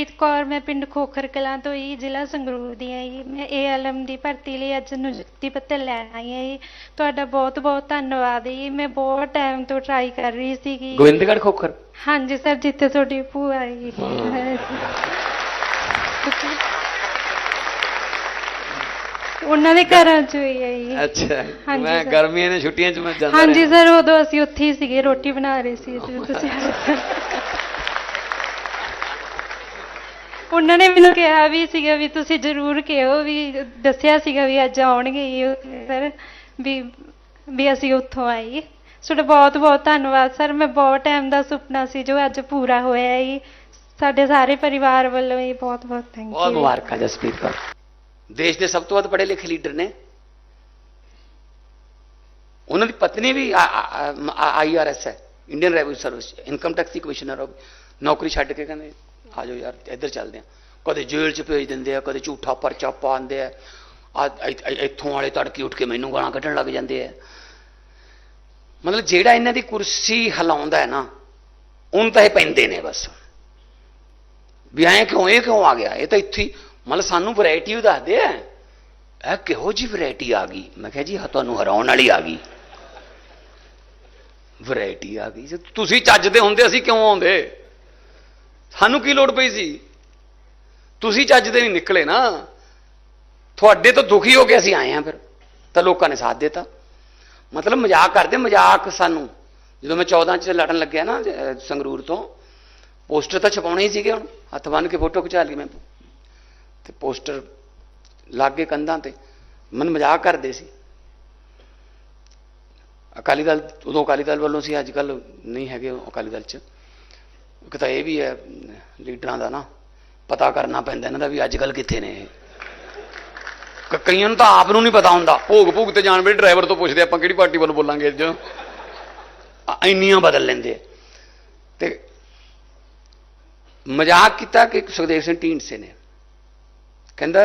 ਜਸਪ੍ਰੀਤ ਕੌਰ ਮੈਂ ਪਿੰਡ ਖੋਖਰ ਕਲਾਂ ਤੋਂ ਹੀ ਜ਼ਿਲ੍ਹਾ ਸੰਗਰੂਰ ਦੀ ਹਾਂ ਜੀ। ਮੈਂ ਏਐਲਐਮ ਦੀ ਭਰਤੀ ਲਈ ਅੱਜ ਨਿਯੁਕਤੀ ਪੱਤਰ ਲੈਣ ਆਈ ਹਾਂ ਜੀ। ਤੁਹਾਡਾ ਬਹੁਤ ਬਹੁਤ ਧੰਨਵਾਦ ਜੀ। ਮੈਂ ਬਹੁਤ ਟਾਈਮ ਤੋਂ ਟਰਾਈ ਕਰ ਰਹੀ ਸੀਗੀ। ਗੋਬਿੰਦਗੜ੍ਹ ਖੋਖਰ? ਹਾਂਜੀ ਸਰ ਜਿੱਥੇ ਤੁਹਾਡੀ ਭੂਆ ਆਈ ਉਹਨਾਂ ਦੇ ਘਰਾਂ ਚ ਹੋਈ ਹੈ ਜੀ ਅੱਛਾ। ਹਾਂਜੀ ਮੈਂ ਸਰ। ਗਰਮੀਆਂ ਦੀਆਂ ਛੁੱਟੀਆਂ 'ਚ ਮੈਂ ਜਾਂਦਾ ਹਾਂਜੀ ਰਿਹਾ। ਸਰ ਉਦੋਂ ਅਸੀਂ ਉੱਥੇ ਹੀ ਸੀਗੇ ਰੋਟੀ ਬਣਾ ਰਹੇ ਸੀ ਜਦੋਂ ਤੁਸੀਂ ਆਏ ਸਰ। ਉਹਨਾਂ ਨੇ ਮੈਨੂੰ ਕਿਹਾ ਵੀ ਸੀਗਾ ਵੀ ਤੁਸੀਂ ਜ਼ਰੂਰ ਕਿਹੋ ਵੀ, ਦੱਸਿਆ ਸੀਗਾ ਵੀ ਅੱਜ ਆਉਣਗੇ ਜੀ ਸਰ, ਵੀ ਵੀ ਅਸੀਂ ਉੱਥੋਂ ਆਏ ਤੁਹਾਡਾ ਬਹੁਤ ਬਹੁਤ ਧੰਨਵਾਦ ਸਰ, ਮੈਂ ਬਹੁਤ ਟਾਈਮ ਦਾ ਸੁਪਨਾ ਸੀ ਜੋ ਅੱਜ ਪੂਰਾ ਹੋਇਆ ਹੈ ਸਾਡੇ ਸਾਰੇ ਪਰਿਵਾਰ ਵੱਲੋਂ ਹੀ ਬਹੁਤ ਬਹੁਤ ਥੈਂਕ ਯੂ ਬਹੁਤ ਮੁਬਾਰਕਾਂ ਜਸਪ੍ਰੀਤ ਕੌਰ। ਦੇਸ਼ ਦੇ ਸਭ ਤੋਂ ਵੱਧ ਪੜ੍ਹੇ ਲਿਖੇ ਲੀਡਰ ਨੇ। ਉਹਨਾਂ ਦੀ ਪਤਨੀ ਵੀ ਆਈਆਰਐਸ ਹੈ Indian revenue service income tax ਦੀ ਕਮਿਸ਼ਨਰ ਨੌਕਰੀ ਛੱਡ ਕੇ ਕਹਿੰਦੇ ਆ ਜਾਓ ਯਾਰ, ਇੱਧਰ ਚੱਲਦੇ ਆ ਕਦੇ ਜੇਲ੍ਹ 'ਚ ਭੇਜ ਦਿੰਦੇ ਆ, ਕਦੇ ਝੂਠਾ ਪਰਚਾ ਪਾਉਂਦੇ ਆ। ਆ ਇੱਥੋਂ ਵਾਲੇ ਤੜਕੇ ਉੱਠ ਕੇ ਮੈਨੂੰ ਗਾਲਾਂ ਕੱਢਣ ਲੱਗ ਜਾਂਦੇ ਆ। ਮਤਲਬ ਜਿਹੜਾ ਇਹਨਾਂ ਦੀ ਕੁਰਸੀ ਹਿਲਾਉਂਦਾ ਹੈ ਨਾ, ਉਹਨੂੰ ਤਾਂ ਇਹ ਪੈਂਦੇ ਨੇ ਬਸ। ਵੀ ਐਂ ਕਿਉਂ, ਇਹ ਕਿਉਂ ਆ ਗਿਆ? ਇਹ ਤਾਂ ਇੱਥੇ ਹੀ- ਮਤਲਬ ਸਾਨੂੰ ਵੈਰਾਈਟੀ ਉਹ ਦੱਸਦੇ ਆ। ਇਹ ਕਿਹੋ ਜੀ ਵੈਰਾਈਟੀ ਆ ਗਈ? ਮੈਂ ਕਿਹਾ ਜੀ ਹਾਂ ਤੁਹਾਨੂੰ ਹਰਾਉਣ ਵਾਲੀ ਆ ਗਈ। ਵੈਰਾਈਟੀ ਆ ਗਈ। ਜੇ ਤੁਸੀਂ ਚੱਜਦੇ ਹੁੰਦੇ, ਅਸੀਂ ਕਿਉਂ ਆਉਂਦੇ? ਸਾਨੂੰ ਕੀ ਲੋੜ ਪਈ ਸੀ? ਤੁਸੀਂ ਚੱਜਦੇ ਨਹੀਂ ਨਿਕਲੇ ਨਾ। ਤੁਹਾਡੇ ਤੋਂ ਦੁਖੀ ਹੋ ਕੇ ਅਸੀਂ ਆਏ ਆ ਫਿਰ। ਤਾਂ ਲੋਕਾਂ ਨੇ ਸਾਥ ਦਿੱਤਾ। ਮਤਲਬ ਮਜ਼ਾਕ ਕਰਦੇ, ਮਜ਼ਾਕ ਸਾਨੂੰ। ਜਦੋਂ ਮੈਂ 14 ਚ ਲੜਨ ਲੱਗਿਆ ਨਾ ਸੰਗਰੂਰ ਤੋਂ, ਪੋਸਟਰ ਤਾਂ ਛਪਾਉਣੇ ਹੀ ਸੀਗੇ ਹੁਣ। ਹੱਥ ਬੰਨ ਕੇ ਫੋਟੋ ਖਿਚਾ ਲਈ ਮੈਂ। ਤੇ ਪੋਸਟਰ ਲੱਗ ਗਏ ਕੰਧਾਂ ਤੇ, ਮਨ ਮਜ਼ਾਕ ਕਰਦੇ ਸੀ। ਅਕਾਲੀ ਦਲ, ਉਦੋਂ ਅਕਾਲੀ ਦਲ ਵੱਲੋਂ ਸੀ, ਅੱਜ ਕੱਲ ਨਹੀਂ ਹੈਗੇ ਅਕਾਲੀ ਦਲ ਚ। ਇੱਕ ਤਾਂ ਇਹ ਵੀ ਹੈ ਲੀਡਰਾਂ ਦਾ ਨਾ ਪਤਾ ਕਰਨਾ ਪੈਂਦਾ ਇਹਨਾਂ ਦਾ ਵੀ ਅੱਜ ਕੱਲ ਕਿੱਥੇ ਨੇ ਇਹ। ਕਈਆਂ ਨੂੰ ਤਾਂ ਆਪ ਨੂੰ ਨਹੀਂ ਪਤਾ ਹੁੰਦਾ। ਭੋਗ ਭੋਗ ਤੇ ਜਾਣ ਵੇਲੇ ਡਰਾਈਵਰ ਤੋਂ ਪੁੱਛਦੇ ਆਪਾਂ ਕਿਹੜੀ ਪਾਰਟੀ ਵੱਲੋਂ ਬੋਲਾਂਗੇ ਅੱਜ? ਇੰਨੀਆਂ ਬਦਲ ਲੈਂਦੇ। ਤੇ ਮਜ਼ਾਕ ਕੀਤਾ ਕਿ ਸੁਖਦੇਵ ਸਿੰਘ ਢੀਂਡਸੇ ਨੇ। ਕਹਿੰਦਾ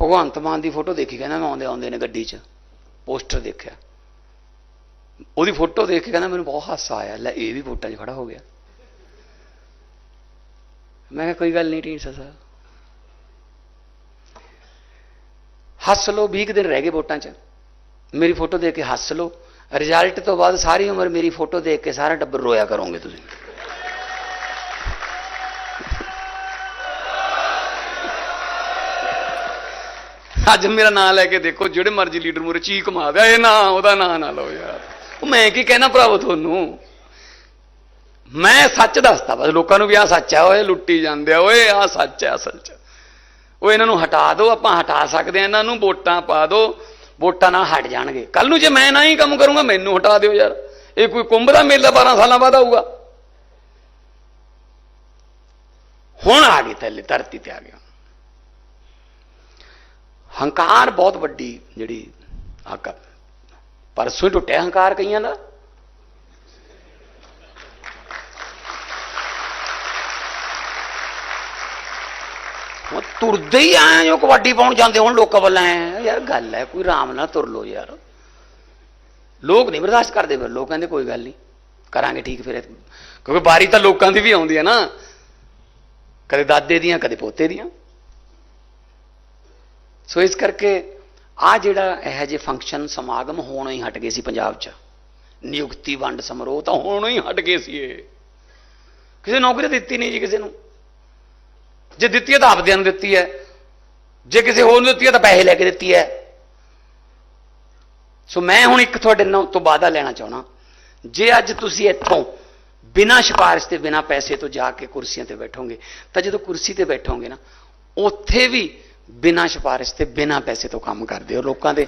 ਭਗਵੰਤ ਮਾਨ ਦੀ ਫੋਟੋ ਦੇਖੀ ਕਹਿੰਦਾ ਮੈਂ ਆਉਂਦੇ ਆਉਂਦੇ ਨੇ ਗੱਡੀ 'ਚ ਪੋਸਟਰ ਦੇਖਿਆ। ਉਹਦੀ ਫੋਟੋ ਦੇਖ ਕੇ ਕਹਿੰਦਾ ਮੈਨੂੰ ਬਹੁਤ ਹਾਸਾ ਆਇਆ, ਲੈ ਇਹ ਵੀ ਵੋਟਾਂ 'ਚ ਖੜਾ ਹੋ ਗਿਆ। ਮੈਂ ਕਿਹਾ ਕੋਈ ਗੱਲ ਨਹੀਂ ਢੀਂਡਸਾ ਸਾਹਿਬ। ਹੱਸ ਲਓ 20 ਕੁ ਦਿਨ ਰਹਿ ਗਏ ਵੋਟਾਂ 'ਚ। ਮੇਰੀ ਫੋਟੋ ਦੇਖ ਕੇ ਹੱਸ ਲਓ। ਰਿਜ਼ਲਟ ਤੋਂ ਬਾਅਦ ਸਾਰੀ ਉਮਰ ਮੇਰੀ ਫੋਟੋ ਦੇਖ ਕੇ ਸਾਰਾ ਟੱਬਰ ਰੋਇਆ ਕਰੋਗੇ ਤੁਸੀਂ। ਅੱਜ ਮੇਰਾ ਨਾਂ ਲੈ ਕੇ ਦੇਖੋ, ਜਿਹੜੇ ਮਰਜ਼ੀ ਲੀਡਰ ਮੂਰੇ ਚੀਕ ਮਾਰਦਾ ਇਹ ਨਾ, ਉਹਦਾ ਨਾਂ ਨਾ ਲਓ ਯਾਰ। ਉਹ ਮੈਂ ਕੀ ਕਹਿਣਾ ਭਰਾਵੋ ਤੁਹਾਨੂੰ? ਮੈਂ ਸੱਚ ਦੱਸਦਾ ਬਸ ਲੋਕਾਂ ਨੂੰ ਵੀ ਆ ਸੱਚ ਆ, ਓਏ ਲੁੱਟੀ ਜਾਂਦੇ ਆ, ਓਏ ਆ ਸੱਚ ਆ ਅਸਲ 'ਚ ਉਹ ਇਹਨਾਂ ਨੂੰ ਹਟਾ ਦਿਓ ਆਪਾਂ ਹਟਾ ਸਕਦੇ ਆ, ਇਹਨਾਂ ਨੂੰ ਵੋਟਾਂ ਪਾ ਦਿਓ ਵੋਟਾਂ ਨਾਲ ਹਟ ਜਾਣਗੇ। ਕੱਲ ਨੂੰ ਜੇ ਮੈਂ ਨਾ ਹੀ ਕੰਮ ਕਰੂੰਗਾ, ਮੈਨੂੰ ਹਟਾ ਦਿਓ ਯਾਰ। ਇਹ ਕੋਈ ਕੁੰਭ ਦਾ ਮੇਲਾ 12 ਸਾਲਾਂ ਬਾਅਦ ਆਊਗਾ। ਹੁਣ ਆ ਗਈ ਥੱਲੇ, ਧਰਤੀ ਤੇ ਆ ਗਿਆ। ਹੰਕਾਰ ਬਹੁਤ ਵੱਡੀ ਜਿਹੜੀ ਆਕਾ ਪਰਸੋਂ ਹੀ ਟੁੱਟਿਆ ਹੰਕਾਰ ਕਈਆਂ ਦਾ। ਉਹ ਤੁਰਦੇ ਹੀ ਆਏ ਜੋ ਕਬੱਡੀ ਪਾਉਣ ਜਾਂਦੇ, ਹੁਣ ਲੋਕਾਂ ਵੱਲ ਆਏ ਯਾਰ ਗੱਲ ਹੈ, ਕੋਈ ਆਰਾਮ ਨਾਲ ਤੁਰ ਲੋ ਯਾਰ। ਲੋਕ ਨਹੀਂ ਬਰਦਾਸ਼ਤ ਕਰਦੇ ਫਿਰ, ਲੋਕ ਕਹਿੰਦੇ ਕੋਈ ਗੱਲ ਨਹੀਂ, ਕਰਾਂਗੇ ਠੀਕ ਫਿਰ। ਕਿਉਂਕਿ ਬਾਰੀ ਤਾਂ ਲੋਕਾਂ ਦੀ ਵੀ ਆਉਂਦੀ ਹੈ ਨਾ। ਕਦੇ ਦਾਦੇ ਦੀਆਂ, ਕਦੇ ਪੋਤੇ ਦੀਆਂ। ਸੋ ਇਸ ਕਰਕੇ ਆ ਜਿਹੜਾ ਇਹ ਜੇ ਫੰਕਸ਼ਨ ਸਮਾਗਮ ਹੋਣੋਂ ਹੀ ਹਟ ਗਏ ਸੀ ਪੰਜਾਬ 'ਚ। ਨਿਯੁਕਤੀ ਵੰਡ ਸਮਾਰੋਹ ਤਾਂ ਹੋਣੋਂ ਹੀ ਹਟ ਗਏ ਸੀ ਇਹ। ਕਿਸੇ ਨੌਕਰੀ ਦਿੱਤੀ ਨਹੀਂ ਜੀ ਕਿਸੇ ਨੂੰ। ਜੇ ਦਿੱਤੀ ਹੈ ਤਾਂ ਆਪਦਿਆਂ ਨੂੰ ਦਿੱਤੀ ਹੈ। ਜੇ ਕਿਸੇ ਹੋਰ ਨੂੰ ਦਿੱਤੀ ਹੈ ਤਾਂ ਪੈਸੇ ਲੈ ਕੇ ਦਿੱਤੀ ਹੈ। ਸੋ ਮੈਂ ਹੁਣ ਇੱਕ ਤੁਹਾਡੇ ਨਾਲ ਤੋਂ ਵਾਅਦਾ ਲੈਣਾ ਚਾਹਣਾ ਜੇ ਅੱਜ ਤੁਸੀਂ ਇੱਥੋਂ ਬਿਨਾਂ ਸਿਫਾਰਿਸ਼ ਤੇ ਬਿਨਾਂ ਪੈਸੇ ਤੋਂ ਜਾ ਕੇ ਕੁਰਸੀਆਂ ਤੇ ਬੈਠੋਗੇ, ਤਾਂ ਜਦੋਂ ਕੁਰਸੀ ਤੇ ਬੈਠੋਗੇ ਨਾ, ਉੱਥੇ ਵੀ ਬਿਨਾਂ ਸਿਫਾਰਿਸ਼ ਤੇ ਬਿਨਾਂ ਪੈਸੇ ਤੋਂ ਕੰਮ ਕਰਦੇ ਹੋ ਲੋਕਾਂ ਦੇ।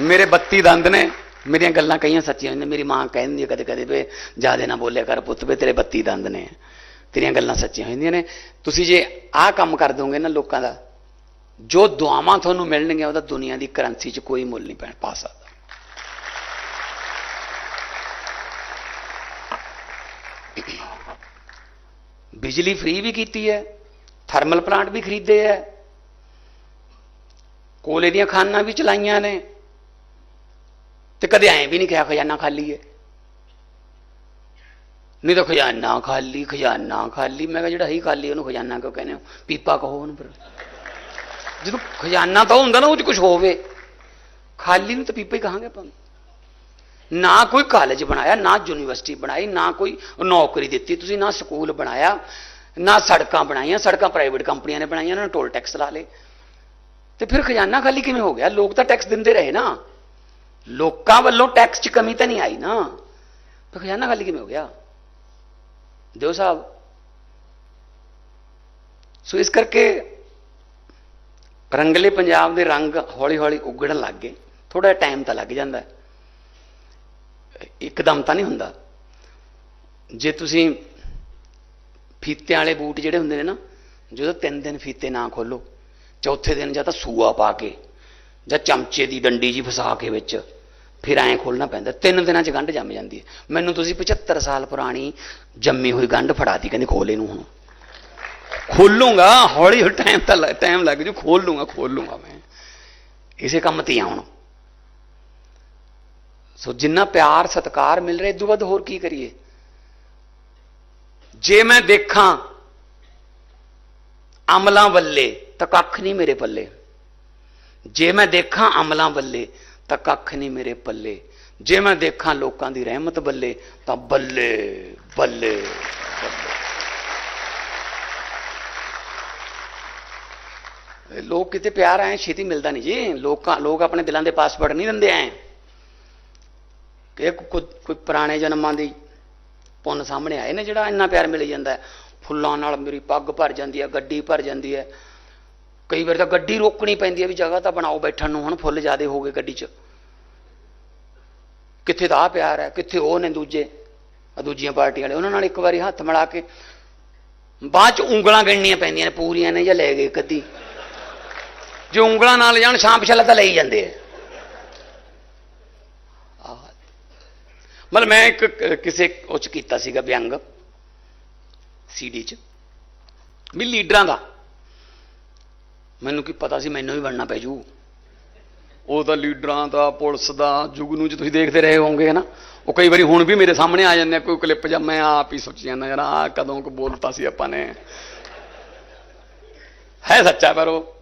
ਮੇਰੇ 32 ਦੰਦ ਨੇ, ਮੇਰੀਆਂ ਗੱਲਾਂ ਕਈਆਂ ਸੱਚੀਆਂ ਹੁੰਦੀਆਂ ਮੇਰੀ ਮਾਂ ਕਹਿੰਦੀ ਹੈ ਕਦੇ ਕਦੇ ਵੇ ਜਿਆਦੇ ਨਾ ਬੋਲਿਆ ਕਰ ਪੁੱਤ ਵੇ ਤੇਰੇ 32 ਦੰਦ ਨੇ। ਤੇਰੀਆਂ ਗੱਲਾਂ ਸੱਚੀਆਂ ਹੁੰਦੀਆਂ ਨੇ। ਤੁਸੀਂ ਜੇ ਆਹ ਕੰਮ ਕਰ ਦੋਗੇ ਨਾ ਲੋਕਾਂ ਦਾ, ਜੋ ਦੁਆਵਾਂ ਤੁਹਾਨੂੰ ਮਿਲਣਗੀਆਂ, ਉਹਦਾ ਦੁਨੀਆ ਦੀ ਕਰੰਸੀ 'ਚ ਕੋਈ ਮੁੱਲ ਨਹੀਂ ਪੈਣ ਪਾ ਸਕਦਾ। ਬਿਜਲੀ ਫ੍ਰੀ ਵੀ ਕੀਤੀ ਹੈ, ਥਰਮਲ ਪਲਾਂਟ ਵੀ ਖਰੀਦੇ ਹੈ। ਕੋਲੇ ਦੀਆਂ ਖਾਨਾਂ ਵੀ ਚਲਾਈਆਂ ਨੇ। ਤੇ ਕਦੇ ਐਂ ਵੀ ਨਹੀਂ ਕਿਹਾ ਖਜ਼ਾਨਾ ਖਾਲੀ ਹੈ। ਨਹੀਂ ਤਾਂ ਖਜ਼ਾਨਾ ਖਾਲੀ ਖਜ਼ਾਨਾ ਖਾਲੀ। ਮੈਂ ਕਿਹਾ ਜਿਹੜਾ ਹੀ ਖਾਲੀ ਉਹਨੂੰ ਖਜ਼ਾਨਾ ਕਿਉਂ ਕਹਿੰਦੇ ਹੋ? ਪੀਪਾ ਕਹੋ ਉਹਨੂੰ ਫਿਰ। ਜਦੋਂ ਖਜ਼ਾਨਾ ਤਾਂ ਹੁੰਦਾ ਨਾ, ਉਹ ਚ ਕੁਝ ਹੋਵੇ। ਖਾਲੀ ਨੂੰ ਤਾਂ ਪੀਪਾ ਹੀ ਕਹਾਂਗੇ ਆਪਾਂ। ਨਾ ਕੋਈ ਕਾਲਜ ਬਣਾਇਆ, ਨਾ ਯੂਨੀਵਰਸਿਟੀ ਬਣਾਈ, ਨਾ ਕੋਈ ਨੌਕਰੀ ਦਿੱਤੀ। ਤੁਸੀਂ ਨਾ ਸਕੂਲ ਬਣਾਇਆ, ਨਾ ਸੜਕਾਂ ਬਣਾਈਆਂ, ਸੜਕਾਂ ਪ੍ਰਾਈਵੇਟ ਕੰਪਨੀਆਂ ਨੇ ਬਣਾਈਆਂ ਨਾ ਟੋਲ ਟੈਕਸ ਲਾ ਲੇ ਤੇ ਫਿਰ ਖਜ਼ਾਨਾ ਖਾਲੀ ਕਿਵੇਂ ਹੋ ਗਿਆ? ਲੋਕ ਤਾਂ ਟੈਕਸ ਦਿੰਦੇ ਰਹੇ ਨਾ। ਲੋਕਾਂ ਵੱਲੋਂ ਟੈਕਸ 'ਚ ਕਮੀ ਤਾਂ ਨਹੀਂ ਆਈ ਨਾ। ਤਾਂ ਖਜ਼ਾਨਾ ਖਾਲੀ ਕਿਵੇਂ ਹੋ ਗਿਆ? ਦਿਓ ਸਾਹਿਬ। ਸੋ ਇਸ ਕਰਕੇ ਰੰਗਲੇ ਪੰਜਾਬ ਦੇ ਰੰਗ ਹੌਲੀ-ਹੌਲੀ ਉਗੜਨ ਲੱਗ ਗਏ। ਥੋੜਾ ਟਾਈਮ ਤਾਂ ਲੱਗ ਜਾਂਦਾ। ਹੈ। ਇੱਕਦਮ ਤਾਂ ਨਹੀਂ ਹੁੰਦਾ। ਜੇ ਤੁਸੀਂ ਫੀਤੇ ਵਾਲੇ ਬੂਟ ਜਿਹੜੇ ਹੁੰਦੇ ਨੇ ਨਾ ਜਦੋਂ ਤਿੰਨ ਦਿਨ ਫੀਤੇ ਨਾ ਖੋਲੋ ਚੌਥੇ ਦਿਨ ਜਾਂ ਤਾਂ ਸੂਆ ਪਾ ਕੇ, ਜਾਂ ਚਮਚੇ ਦੀ ਡੰਡੀ ਜੀ ਫਸਾ ਕੇ ਵਿੱਚ, ਫਿਰ ਐਂ ਖੋਲਣਾ ਪੈਂਦਾ। ਤਿੰਨ ਦਿਨਾਂ 'ਚ ਗੰਢ ਜੰਮ ਜਾਂਦੀ ਹੈ। ਮੈਨੂੰ ਤੁਸੀਂ 75 ਸਾਲ ਪੁਰਾਣੀ ਜੰਮੀ ਹੋਈ ਗੰਢ ਫੜਾਤੀ ਕਹਿੰਦੇ ਖੋਲ ਇਹਨੂੰ ਹੁਣ। ਖੋਲੂੰਗਾ ਹੌਲੀ ਹੌਲੀ ਟਾਈਮ ਤਾਂ ਟਾਈਮ ਲੱਗ ਜੂ ਖੋਲ ਲੂੰਗਾ ਖੋਲ ਲੂੰਗਾ ਮੈਂ। ਇਸੇ ਕੰਮ ਤੇ ਹੀ ਆਉਣ ਸੋ ਜਿੰਨਾ ਪਿਆਰ, ਸਤਿਕਾਰ ਮਿਲ ਰਿਹਾ, ਇਦੋਂ ਹੋਰ ਕੀ ਕਰੀਏ? ਜੇ ਮੈਂ ਦੇਖਾਂ ਅਮਲਾਂ ਵੱਲੇ, ਤਾਂ ਕੱਖ ਨਹੀਂ ਮੇਰੇ ਪੱਲੇ। ਜੇ ਮੈਂ ਦੇਖਾਂ ਅਮਲਾਂ ਵੱਲੇ, ਤਾਂ ਕੱਖ ਨਹੀਂ ਮੇਰੇ ਪੱਲੇ। ਜੇ ਮੈਂ ਦੇਖਾਂ ਲੋਕਾਂ ਦੀ ਰਹਿਮਤ ਬੱਲੇ ਤਾਂ ਬੱਲੇ ਬੱਲੇ ਲੋਕ ਕਿਤੇ ਪਿਆਰ ਆਏ ਛੇਤੀ ਮਿਲਦਾ ਨਹੀਂ ਜੀ। ਲੋਕਾਂ, ਲੋਕ ਆਪਣੇ ਦਿਲਾਂ ਦੇ ਪਾਸਵਰਡ ਨਹੀਂ ਦਿੰਦੇ ਆਏ ਕਿ ਕੋਈ ਕੋਈ ਪੁਰਾਣੇ ਜਨਮਾਂ ਦੀ ਪੁੰਨ ਸਾਹਮਣੇ ਆਏ ਨੇ ਜਿਹੜਾ ਇੰਨਾ ਪਿਆਰ ਮਿਲ ਜਾਂਦਾ ਫੁੱਲਾਂ ਨਾਲ ਮੇਰੀ ਪੱਗ ਭਰ ਜਾਂਦੀ ਹੈ, ਗੱਡੀ ਭਰ ਜਾਂਦੀ ਹੈ। ਕਈ ਵਾਰ ਤਾਂ ਗੱਡੀ ਰੋਕਣੀ ਪੈਂਦੀ ਹੈ ਵੀ ਜਗ੍ਹਾ ਤਾਂ ਬਣਾਓ ਬੈਠਣ ਨੂੰ, ਹੁਣ ਫੁੱਲ ਜ਼ਿਆਦੇ ਹੋ ਗਏ ਗੱਡੀ 'ਚ। ਕਿੱਥੇ ਤਾਂ ਆਹ ਪਿਆਰ ਹੈ, ਕਿੱਥੇ ਉਹ ਨੇ ਦੂਜੇ ਦੂਜੀਆਂ ਪਾਰਟੀਆਂ ਵਾਲੇ। ਉਹਨਾਂ ਨਾਲ ਇੱਕ ਵਾਰੀ ਹੱਥ ਮਿਲਾ ਕੇ ਬਾਅਦ 'ਚ ਉਂਗਲਾਂ ਗਿਣਨੀਆਂ ਪੈਂਦੀਆਂ ਨੇ, ਪੂਰੀਆਂ ਨੇ ਜਾਂ ਲੈ ਗਏ ਕਦੀ। ਜੇ ਉਂਗਲਾਂ ਨਾਲ ਜਾਣ ਸ਼ਾਮ ਪਿਛਲਾ ਤਾਂ ਲਈ ਜਾਂਦੇ ਆ। ਮਤਲਬ ਮੈਂ ਇੱਕ ਕਿਸੇ ਉਹ 'ਚ ਕੀਤਾ ਸੀਗਾ ਵਿਅੰਗ ਸੀਡੀ 'ਚ। ਵੀ ਲੀਡਰਾਂ ਦਾ। ਮੈਨੂੰ ਕੀ ਪਤਾ ਸੀ ਮੈਨੂੰ ਵੀ ਬਣਨਾ ਪੈ ਜੂ। ਉਹ ਤਾਂ ਲੀਡਰਾਂ ਦਾ, ਪੁਲਿਸ ਦਾ, ਜੁਗ ਨੂੰ ਜੇ ਤੁਸੀਂ ਦੇਖਦੇ ਰਹੇ ਹੋਵੋਗੇ, ਹਨਾ। ਉਹ ਕਈ ਵਾਰੀ ਹੁਣ ਵੀ ਮੇਰੇ ਸਾਹਮਣੇ ਆ ਜਾਂਦੇ ਆ, ਕੋਈ ਕਲਿੱਪ ਜਾਂ ਮੈਂ ਆਪ ਹੀ ਸੋਚੀ ਜਾਂਦਾ, ਯਾਰ ਆ ਕਦੋਂ ਕੋ ਬੋਲਤਾ ਸੀ ਆਪਾਂ ਨੇ। ਹੈ ਸੱਚਾ ਪਰ ਉਹ।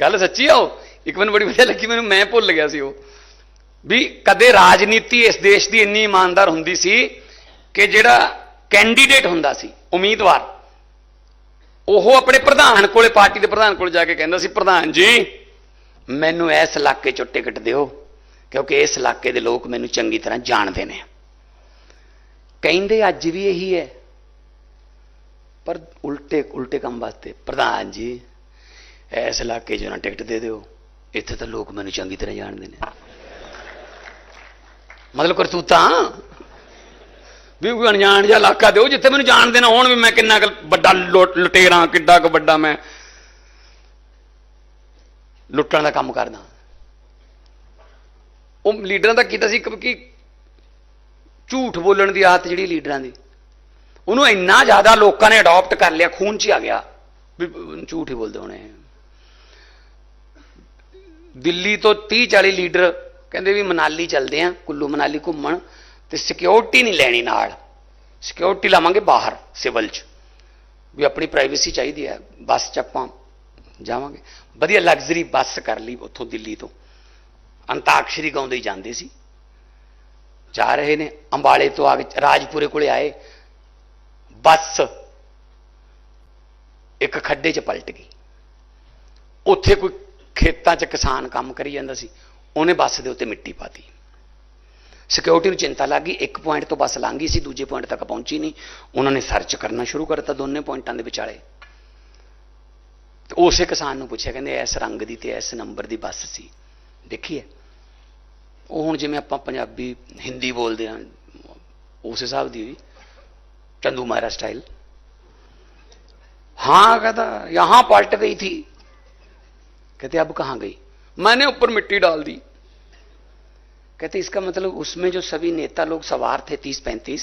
ਗੱਲ ਸੱਚੀ ਆ ਉਹ। ਇੱਕ ਮੈਨੂੰ ਬੜੀ ਵਧੀਆ ਲੱਗੀ, ਮੈਨੂੰ ਮੈਂ ਭੁੱਲ ਗਿਆ ਸੀ ਉਹ। ਵੀ ਕਦੇ ਰਾਜਨੀਤੀ ਇਸ ਦੇਸ਼ ਦੀ ਇੰਨੀ ਇਮਾਨਦਾਰ ਹੁੰਦੀ ਸੀ ਕਿ ਜਿਹੜਾ ਕੈਂਡੀਡੇਟ ਹੁੰਦਾ ਸੀ, ਉਮੀਦਵਾਰ, ਉਹ ਆਪਣੇ ਪ੍ਰਧਾਨ ਕੋਲੇ, ਪਾਰਟੀ ਦੇ ਪ੍ਰਧਾਨ ਕੋਲ ਜਾ ਕੇ ਕਹਿੰਦਾ ਸੀ, ਪ੍ਰਧਾਨ ਜੀ, ਮੈਨੂੰ ਇਸ ਇਲਾਕੇ ਚੋਂ ਟਿਕਟ ਦਿਓ, ਕਿਉਂਕਿ ਇਸ ਇਲਾਕੇ ਦੇ ਲੋਕ ਮੈਨੂੰ ਚੰਗੀ ਤਰ੍ਹਾਂ ਜਾਣਦੇ ਨੇ। ਕਹਿੰਦੇ, ਅੱਜ ਵੀ ਇਹੀ ਹੈ। ਪਰ ਉਲਟੇ ਉਲਟੇ ਕੰਮ ਵਾਸਤੇ, ਪ੍ਰਧਾਨ ਜੀ, ਇਸ ਇਲਾਕੇ 'ਚ ਨਾ ਟਿਕਟ ਦੇ ਦਿਓ, ਇੱਥੇ ਤਾਂ ਲੋਕ ਮੈਨੂੰ ਚੰਗੀ ਤਰ੍ਹਾਂ ਜਾਣਦੇ ਨੇ। ਮਤਲਬ ਕਰਤੂਤਾਂ? ਵੀ ਕੋਈ ਅਣਜਾਣ ਜਿਹਾ ਇਲਾਕਾ ਦਿਓ, ਜਿੱਥੇ ਮੈਨੂੰ ਜਾਣਦੇ ਨਾ ਹੋਣ ਵੀ ਮੈਂ ਕਿੰਨਾ ਕੁ ਵੱਡਾ ਲੁ- ਲੁਟੇਰਾਂ, ਕਿੱਡਾ ਕੁ ਵੱਡਾ ਮੈਂ ਲੁੱਟਣ ਦਾ ਕੰਮ ਕਰਦਾ। ਉਹ ਲੀਡਰਾਂ ਦਾ ਕੀਤਾ ਸੀ ਕਿ ਝੂਠ ਬੋਲਣ ਦੀ ਆਦਤ ਜਿਹੜੀ ਲੀਡਰਾਂ ਦੀ। ਉਹਨੂੰ ਇੰਨਾ ਜ਼ਿਆਦਾ ਲੋਕਾਂ ਨੇ ਅਡਾਪਟ ਕਰ ਲਿਆ, ਖੂਨ 'ਚ ਹੀ ਆ ਗਿਆ ਵੀ ਝੂਠ ਹੀ ਬੋਲਦੇ ਹੋਣੇ। ਦਿੱਲੀ ਤੋਂ 30 40 ਲੀਡਰ ਕਹਿੰਦੇ ਵੀ ਮਨਾਲੀ ਚੱਲਦੇ ਆ, ਕੁੱਲੂ ਮਨਾਲੀ ਘੁੰਮਣ ਤੇ ਸਿਕਿਉਰਿਟੀ ਨਹੀਂ ਲੈਣੀ ਨਾਲ। ਸਿਕਿਉਰਿਟੀ ਲਾਵਾਂਗੇ ਬਾਹਰ ਸਿਵਲ 'ਚ। ਵੀ ਆਪਣੀ ਪ੍ਰਾਈਵੇਸੀ ਚਾਹੀਦੀ ਹੈ, ਬੱਸ 'ਚ ਆਪਾਂ ਜਾਵਾਂਗੇ। ਵਧੀਆ ਲਗਜ਼ਰੀ ਬੱਸ ਕਰ ਲਈ ਉੱਥੋਂ ਦਿੱਲੀ ਤੋਂ। ਅੰਤਾਕਸ਼ਰੀ ਗਾਉਂਦੇ ਹੀ ਜਾਂਦੇ ਸੀ। ਜਾ ਰਹੇ ਨੇ, ਅੰਬਾਲੇ ਤੋਂ ਆ ਕੇ ਰਾਜਪੁਰੇ ਕੋਲੇ ਆਏ। ਬੱਸ ਇੱਕ ਖੱਡੇ 'ਚ ਪਲਟ ਗਈ। ਉੱਥੇ ਕੋਈ ਖੇਤਾਂ 'ਚ ਕਿਸਾਨ ਕੰਮ ਕਰੀ ਜਾਂਦਾ ਸੀ। ਉਹਨੇ ਬੱਸ ਦੇ ਉੱਤੇ ਮਿੱਟੀ ਪਾਤੀ ਸਿਕਿਉਰਿਟੀ ਨੂੰ ਚਿੰਤਾ ਲੱਗ ਗਈ ਇੱਕ ਪੁਆਇੰਟ ਤੋਂ ਬੱਸ ਲੰਘ ਗਈ ਸੀ ਦੂਜੇ ਪੁਆਇੰਟ ਤੱਕ ਪਹੁੰਚੀ ਨਹੀਂ ਉਹਨਾਂ ਨੇ ਸਰਚ ਕਰਨਾ ਸ਼ੁਰੂ ਕਰ ਦਿੱਤਾ ਦੋਨੇ ਪੁਆਇੰਟਾਂ ਦੇ ਵਿਚਾਲੇ ਤੇ ਉਸੇ ਕਿਸਾਨ ਨੂੰ ਪੁੱਛਿਆ ਕਹਿੰਦੇ ਇਸ ਰੰਗ ਦੀ ਤੇ ਇਸ ਨੰਬਰ ਦੀ ਬੱਸ ਸੀ ਦੇਖੀਏ ਉਹ ਹੁਣ ਜਿਵੇਂ ਆਪਾਂ ਪੰਜਾਬੀ ਹਿੰਦੀ ਬੋਲਦੇ ਹਾਂ ਉਸ ਹਿਸਾਬ ਦੀ ਹੋਈ चंदू मारा स्टाइल हाँ कहता यहां पलट गई थी कहते अब कहां गई मैंने ऊपर मिट्टी डाल दी कहते इसका मतलब उसमें जो सभी नेता लोग सवार थे तीस पैंतीस,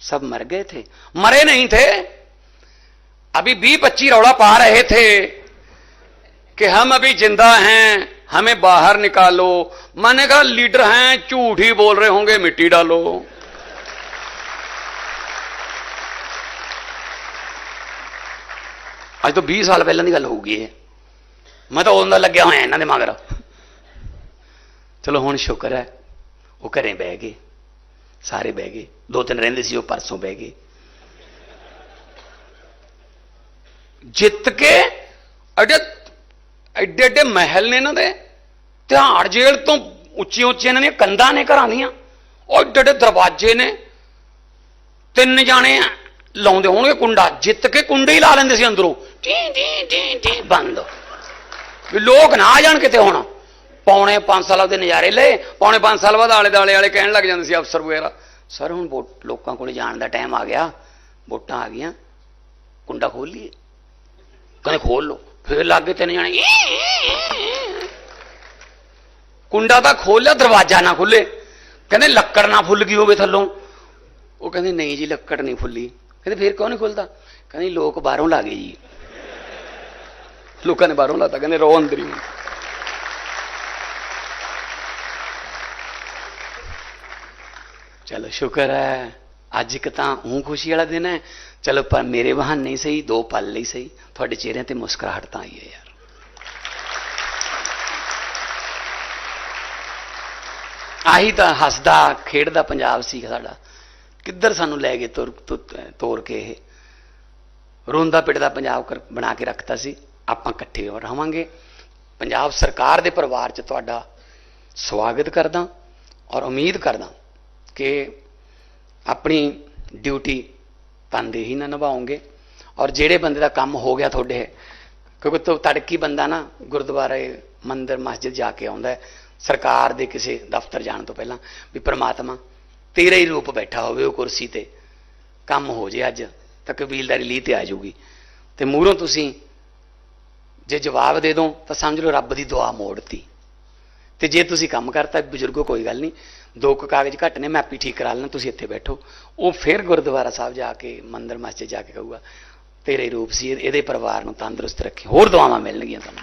सब मर गए थे। मरे नहीं थे। अभी बी पच्ची रौड़ा पा रहे थे कि हम अभी ज़िंदा हैं, हमें बाहर निकालो। मैंने कहा, लीडर हैं, झूठ ही बोल रहे होंगे, मिट्टी डालो। आज तो 20 साल पहले ਦੀ होगी है मैं तो ਤਾਂ ਉਹਨਾਂ ਲੱਗਿਆ ਹੋਇਆ ਇਹਨਾਂ ਦੇ ਮਗਰ ਚਲੋ ਹੁਣ ਉਹ ਘਰੇ ਬਹਿ ਗਏ। ਸਾਰੇ ਬਹਿ ਗਏ। ਦੋ ਤਿੰਨ ਰਹਿੰਦੇ ਸੀ, ਉਹ ਪਰਸੋਂ ਬਹਿ ਗਏ। ਜਿੱਤ ਕੇ ਐਡੇ ਐਡੇ ਐਡੇ ਮਹਿਲ ਨੇ ਇਹਨਾਂ ਦੇ ਤਿਹਾੜ ਜੇਲ੍ਹ ਤੋਂ ਉੱਚੀਆਂ ਉੱਚੀਆਂ ਇਹਨਾਂ ਦੀਆਂ ਕੰਧਾਂ ਨੇ ਘਰਾਂ ਦੀਆਂ। ਉਹ ਐਡੇ ਐਡੇ ਦਰਵਾਜ਼ੇ ਨੇ। ਤਿੰਨ ਜਾਣੇ ਲਾਉਂਦੇ ਹੋਣਗੇ ਕੁੰਡਾ। ਜਿੱਤ ਕੇ ਕੁੰਡੇ ਹੀ ਲਾ ਲੈਂਦੇ ਸੀ ਅੰਦਰੋਂ। ਟੀ ਟੀ ਟੀ ਟੀ, ਬੰਦ। ਵੀ ਲੋਕ ਨਾ ਆ ਜਾਣ ਕਿਤੇ ਹੁਣ। ਪੌਣੇ 5 ਸਾਲ ਉਹਦੇ ਨਜ਼ਾਰੇ ਲਏ, ਪੌਣੇ 5 ਸਾਲ ਬਾਅਦ ਆਲੇ ਦਾਲੇ ਵਾਲੇ ਕਹਿਣ ਲੱਗ ਜਾਂਦੇ ਸੀ ਅਫਸਰ ਵਗੈਰਾ, ਸਰ, ਹੁਣ ਵੋਟ, ਲੋਕਾਂ ਕੋਲ ਜਾਣ ਦਾ ਟਾਈਮ ਆ ਗਿਆ, ਵੋਟਾਂ ਆ ਗਈਆਂ, ਕੁੰਡਾ ਖੋਲ ਲਈਏ। ਕਹਿੰਦੇ ਖੋਲ ਲਓ। ਫਿਰ ਲੱਗੇ ਤਿੰਨ ਜਾਣੇ ਕੁੰਡਾ ਤਾਂ ਖੋਲਿਆ ਦਰਵਾਜ਼ਾ ਨਾ ਖੁੱਲੇ ਕਹਿੰਦੇ, ਲੱਕੜ ਨਾ ਫੁੱਲ ਗਈ ਹੋਵੇ ਥੱਲੋਂ। ਉਹ ਕਹਿੰਦੇ, ਨਹੀਂ ਜੀ, ਲੱਕੜ ਨਹੀਂ ਫੁੱਲੀ। ਕਹਿੰਦੇ, ਫਿਰ ਕਿਉਂ ਨਹੀਂ ਖੁੱਲਦਾ? ਕਹਿੰਦੇ, ਲੋਕ ਬਾਹਰੋਂ ਲਾ ਗਏ ਜੀ। ਲੋਕਾਂ ਨੇ ਬਾਹਰੋਂ ਲਾਤਾ, ਕਹਿੰਦੇ, ਰੋ ਅੰਦਰ ਹੀ ਚਲੋ ਸ਼ੁਕਰ ਹੈ, ਅੱਜ ਇੱਕ ਤਾਂ ਹੂੰ ਖੁਸ਼ੀ ਵਾਲਾ ਦਿਨ ਹੈ। ਚਲੋ ਪਰ ਮੇਰੇ ਬਹਾਨੇ ਹੀ ਸਹੀ, ਦੋ ਪਲ ਲਈ ਸਹੀ। ਤੁਹਾਡੇ ਚਿਹਰਿਆਂ ਤੇ ਮੁਸਕਰਾਹਟ ਤਾਂ ਆਈ ਹੈ ਯਾਰ। ਆਹੀ ਤਾਂ ਹੱਸਦਾ, ਖੇਡਦਾ ਪੰਜਾਬ ਸੀ ਸਾਡਾ। ਕਿੱਧਰ ਸਾਨੂੰ ਲੈ ਗਏ ਤੁਰ ਤੁ- ਤੋਰ ਕੇ ਇਹ? ਰੋਂਦਾ ਪਿੱਟਦਾ ਪੰਜਾਬ ਕਰ- ਬਣਾ ਕੇ ਰੱਖਤਾ ਸੀ। ਆਪਾਂ ਇਕੱਠੇ ਹੋ ਰਹਾਂਗੇ। ਪੰਜਾਬ ਸਰਕਾਰ ਦੇ ਪਰਿਵਾਰ 'ਚ ਤੁਹਾਡਾ ਸਵਾਗਤ ਕਰਦਾ ਔਰ ਉਮੀਦ ਕਰਦਾ। ਕਿ ਆਪਣੀ ਡਿਊਟੀ ਤਨਦੇਹੀ ਨਾਲ ਨਿਭਾਉਂਗੇ। ਔਰ ਜਿਹੜੇ ਬੰਦੇ ਦਾ ਕੰਮ ਹੋ ਗਿਆ ਤੁਹਾਡੇ, ਕਿਉਂਕਿ ਤੋ ਤੜਕੀ ਬੰਦਾ ਨਾ ਗੁਰਦੁਆਰੇ, ਮੰਦਿਰ, ਮਸਜਿਦ ਜਾ ਕੇ ਆਉਂਦਾ ਹੈ। ਸਰਕਾਰ ਦੇ ਕਿਸੇ ਦਫ਼ਤਰ ਜਾਣ ਤੋਂ ਪਹਿਲਾਂ ਵੀ ਪ੍ਰਮਾਤਮਾ ਤੇਰਾ ਹੀ ਰੂਪ ਬੈਠਾ ਹੋਵੇ ਉਹ ਕੁਰਸੀ ਤੇ। ਕੰਮ ਹੋ ਜੇ ਅੱਜ, ਤਾਂ ਕਬੀਲਦਾਰੀ ਲਈ ਤੇ ਆ ਜਾਊਗੀ। ਤੇ ਮੂਹਰੋਂ ਤੁਸੀਂ ਜੇ ਜਵਾਬ ਦੇ ਦੋ, ਤਾਂ ਸਮਝ ਲਓ ਰੱਬ ਦੀ ਦੁਆ ਮੋੜਤੀ। ਤੇ ਜੇ ਤੁਸੀਂ ਕੰਮ ਕਰਤਾ, ਬਜ਼ੁਰਗੋ, ਕੋਈ ਗੱਲ ਨਹੀਂ। ਦੋ ਕੁ ਕਾਗਜ਼ ਘੱਟ ਨੇ, ਮੈਂ ਆਪੀ ਠੀਕ ਕਰਾ ਲੈਣਾ ਤੁਸੀਂ ਇੱਥੇ ਬੈਠੋ। ਉਹ ਫਿਰ ਗੁਰਦੁਆਰਾ ਸਾਹਿਬ ਜਾ ਕੇ, ਮੰਦਰ ਮਸਜਿਦ ਜਾ ਕੇ ਕਹੂਗਾ, ਤੇਰੇ ਰੂਪ ਸੀ, ਇਹਦੇ ਪਰਿਵਾਰ ਨੂੰ ਤੰਦਰੁਸਤ ਰੱਖੇ। ਹੋਰ ਦੁਆਵਾਂ ਮਿਲਣਗੀਆਂ ਤੁਹਾਨੂੰ।